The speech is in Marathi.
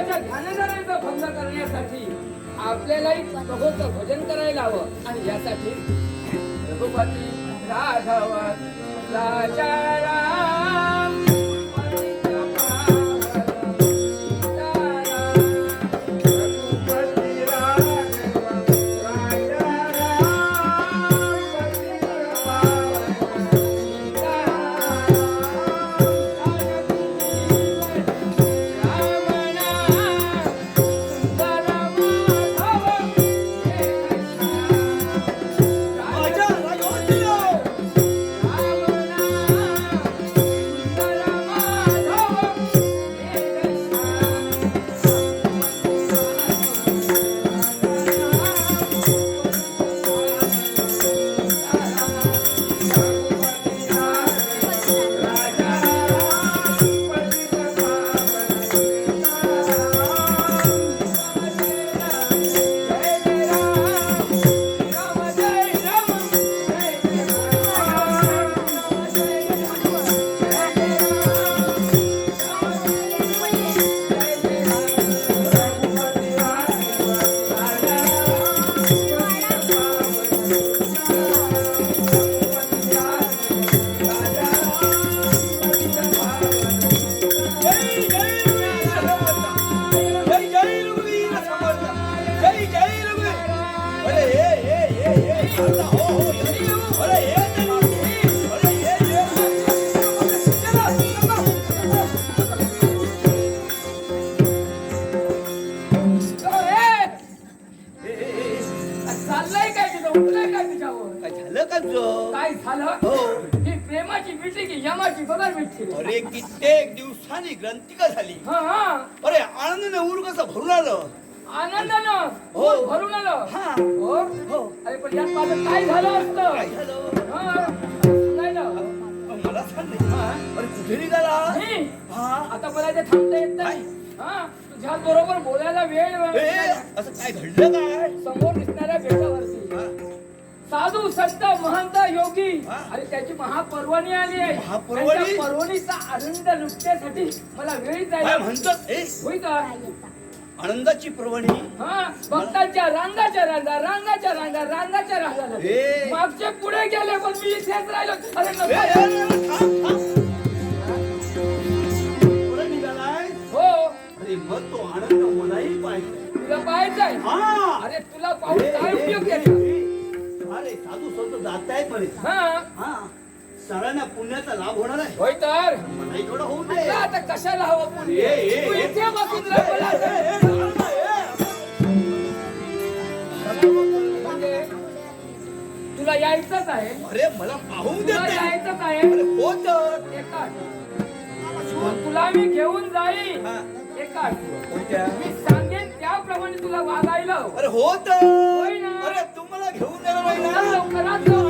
देवाच्या याच्या ध्यानधारेचा भंग करण्यासाठी आपल्यालाही प्रभूचं भजन करायला हवं. आणि यासाठी रघुपती राघव राजा अरे कित्येक दिवसांनी ग्रंथिका झाली. हा हा. अरे आनंदाने उर कसं भरून आलं? आनंदानं हो. भरून आलं. हा. हो? हो. अरे पण यात माझं काय झालं असतं? काय झालं? हा. नाही ना मग मला सांग नाही. हा. अरे कुठे निघाला? मी? हा. आता मला ते थांबता येत नाही. हा. तुझ्या बरोबर बोलायला वेळ असं काय घडलं काय? समोर दिसणाऱ्या बेटावरती हा. साधू संत महंत योगी. आणि त्याची महापर्वणी आली आहे. पर्वणीचा आनंद लुटण्यासाठी मला वेळ काय जायला म्हणतात? ए. होई का? आनंदाची पर्वणी. हा भक्तांच्या रांगाच्या रांगा रांगाच्या रांगा रांगाच्या रांगा ए. मागचे पुढे गेले पण मी इथेच राहिलो. अरे ए, नको. ए, ए, थांब, थांब. कुठे निघालाय? हो. अरे मग तो आनंद मलाही पाहिजे. तुला पाहायचंय हा. अरे तुला पाहून काय उपयोग त्याचा. अरे साधू संत जात आहेत म्हणे. हा. हा. सगळ्यांना पुण्याचा लाभ होणार आहे. होय तर. मलाही थोडं होऊ दे. तुला आता कशाला हवं पुण्य? ए, ए, तू ए. इथे बसून मला. यायचंच आहे अरे मला पाहून देत तुला नाही. यायचंच आहे अरे हो तर एका तुला मी घेऊन जाईल हा. एका कोणत्या? मी सांगेन त्याप्रमाणे तुला वागायला हवं. अरे हो तर होय ना. अरे तुम्हाला घेऊन जाणार नाही ना लवकरात लवकर.